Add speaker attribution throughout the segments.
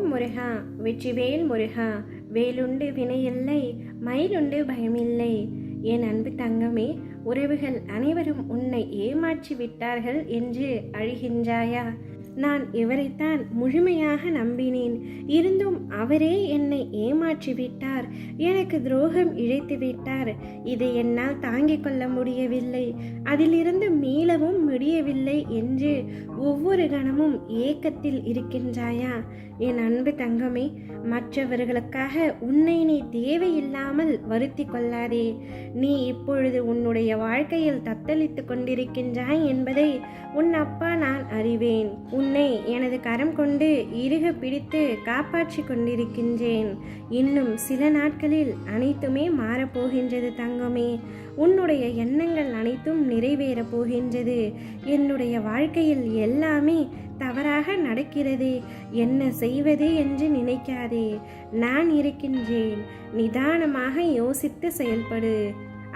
Speaker 1: ஓம் முருகா வெற்றிவேல் முருகா வேலுண்டு வினையில்லை மயிலுண்டு பயமில்லை. என் அன்பு தங்கமே உறவுகள் அனைவரும் உன்னை ஏமாற்றி விட்டார்கள் என்று அழுகின்றாயா? நான் இவரைத்தான் முழுமையாக நம்பினேன். இருந்தும் அவரே என்னை ஏமாற்றி விட்டார் எனக்கு துரோகம் இழைத்து விட்டார் இதை என்னால் தாங்கிக் கொள்ள முடியவில்லை. அதிலிருந்து மீளவும் முடியவில்லை என்று ஒவ்வொரு கணமும் ஏக்கத்தில் இருக்கின்றாயா? என் அன்பு தங்கமே மற்றவர்களுக்காக உன்னை நீ தேவையில்லாமல் வருத்தி கொள்ளாதே. நீ இப்பொழுது உன்னுடைய வாழ்க்கையில் தத்தளித்து கொண்டிருக்கின்றாய் என்பதை உன் அப்பா நான் அறிவேன். உன்னை எனது கரம் கொண்டு இறுக பிடித்து காப்பாற்றி கொண்டிருக்கின்றேன். இன்னும் சில நாட்களில் அனைத்துமே மாறப்போகின்றது தங்கமே. உன்னுடைய எண்ணங்கள் அனைத்தும் நிறைவேறப் போகின்றது. என்னுடைய வாழ்க்கையில் எல்லாமே தவறாக நடக்கிறது. என்ன செய்வது என்று நினைக்காதே. நான் இருக்கின்றேன். நிதானமாக யோசித்து செயல்படு.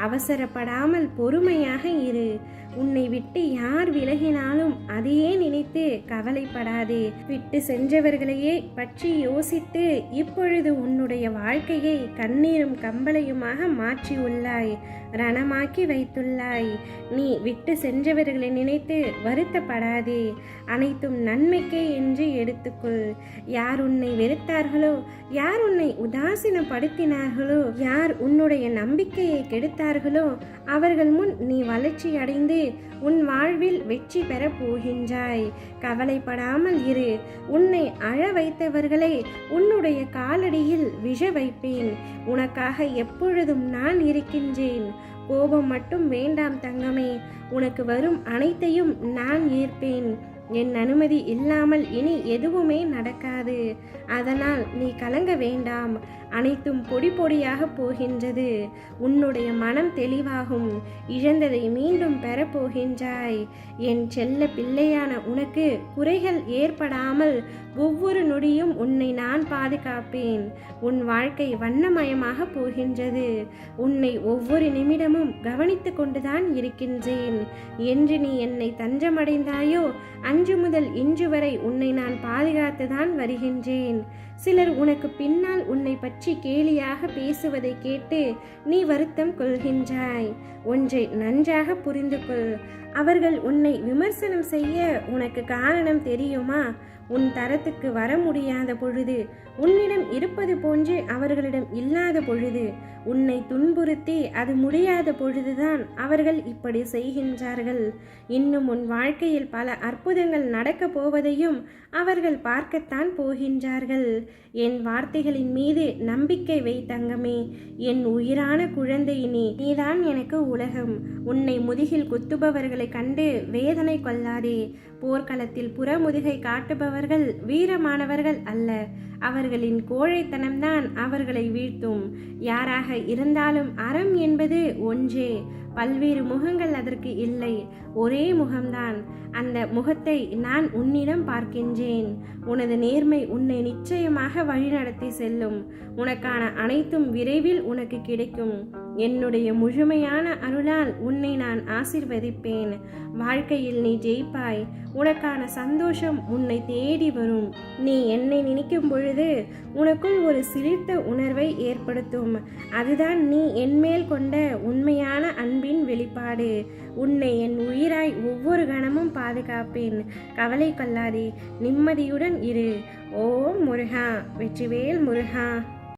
Speaker 1: அவசரப்படாமல் பொறுமையாக இரு. உன்னை விட்டு யார் விலகினாலும் அதையே நினைத்து கவலைப்படாதே. விட்டு சென்றவர்களையே பற்றி யோசித்து இப்பொழுது உன்னுடைய வாழ்க்கையை கண்ணீரும் கம்பளையுமாக மாற்றியுள்ளாய் ரணமாக்கி வைத்துள்ளாய். நீ விட்டு சென்றவர்களை நினைத்து வருத்தப்படாதே. அனைத்தும் நன்மைக்கே என்று எடுத்துக்கொள். யார் உன்னை வெறுத்தார்களோ யார் உன்னை உதாசீனப்படுத்தினார்களோ யார் உன்னுடைய நம்பிக்கையை கெடுத்தார்களோ அவர்கள் முன் நீ வளர்ச்சி அடைந்து உன் வாழ்வில் வெற்றி பெறப் போகின்றாய். கவலைப்படாமல் இரு. உன்னை அழ வைத்தவர்களை உன்னுடைய காலடியில் விஷ வைப்பேன். உனக்காக எப்பொழுதும் நான் இருக்கின்றேன். கோபம் மட்டும் வேண்டாம் தங்கமே. உனக்கு வரும் அனைத்தையும் நான் ஏற்பேன். என் அனுமதி இல்லாமல் இனி எதுவுமே நடக்காது. அதனால் நீ கலங்க வேண்டாம். அனைத்தும் பொடி பொடியாக போகின்றது. உன்னுடைய மனம் தெளிவாகும். இழந்ததை மீண்டும் பெறப்போகின்றாய். என் செல்ல பிள்ளையான உனக்கு குறைகள் ஏற்படாமல் ஒவ்வொரு நொடியும் உன்னை நான் பாதுகாப்பேன். உன் வாழ்க்கை வண்ணமயமாக போகின்றது. உன்னை ஒவ்வொரு நிமிடமும் கவனித்து கொண்டுதான் இருக்கின்றேன். என்று நீ என்னை தஞ்சமடைந்தாயோ அன்று முதல் இன்று வரை உன்னை நான் பாதுகாத்துதான் வருகின்றேன். சிலர் உனக்கு பின்னால் உன்னை பற்றி கேலியாக பேசுவதை கேட்டு நீ வருத்தம் கொள்கின்றாய். ஒன்றை நன்றாக புரிந்து கொள் அவர்கள் உன்னை விமர்சனம் செய்ய உனக்கு காரணம் தெரியுமா? உன் தரத்துக்கு வர முடியாத பொழுது உன்னிடம் இருப்பது போன்று அவர்களிடம் இல்லாத பொழுது உன்னை துன்புறுத்தி அது முடியாத பொழுதுதான் அவர்கள் இப்படி செய்கின்றார்கள். இன்னும் உன் வாழ்க்கையில் பல அற்புதங்கள் நடக்கப் போவதையும் அவர்கள் பார்க்கத்தான் போகின்றார்கள். என் வார்த்தைகளின் மீது நம்பிக்கை வை தங்கமே என் உயிரான குழந்தை நீ நீதான் எனக்கு உலகம். உன்னை முதுகில் குத்துபவர்களை கண்டு வேதனை கொள்ளாதே. போர்க்களத்தில் புறமுதுகை காட்டுபவர்கள் வீரமானவர்கள் அல்ல. அவர்களின் கோழைத்தனம்தான் அவர்களை வீழ்த்தும். யாராக இருந்தாலும் அறம் என்பது ஒன்றே. பல்வேறு முகங்கள் அதற்கு இல்லை. ஒரே முகம்தான். அந்த முகத்தை நான் உன்னிடம் பார்க்கின்றேன். உனது நேர்மை உன்னை நிச்சயமாக வழிநடத்தி செல்லும். உனக்கான அனைத்தும் விரைவில் உனக்கு கிடைக்கும். என்னுடைய முழுமையான அருளால் உன்னை நான் ஆசிர்வதிப்பேன். வாழ்க்கையில் நீ ஜெயிப்பாய். உனக்கான சந்தோஷம் உன்னை தேடி வரும். நீ என்னை நினைக்கும் பொழுது உனக்குள் ஒரு சிலிர்த்த உணர்வை ஏற்படுத்தும். அதுதான் நீ என்மேல் கொண்ட உண்மையான அன்பின் வெளிப்பாடு. உன்னை என் உயிராய் ஒவ்வொரு கணமும் பாதுகாப்பேன். கவலை கொள்ளாதே. நிம்மதியுடன் இரு. ஓம் முருகா. வெற்றிவேல் முருகா.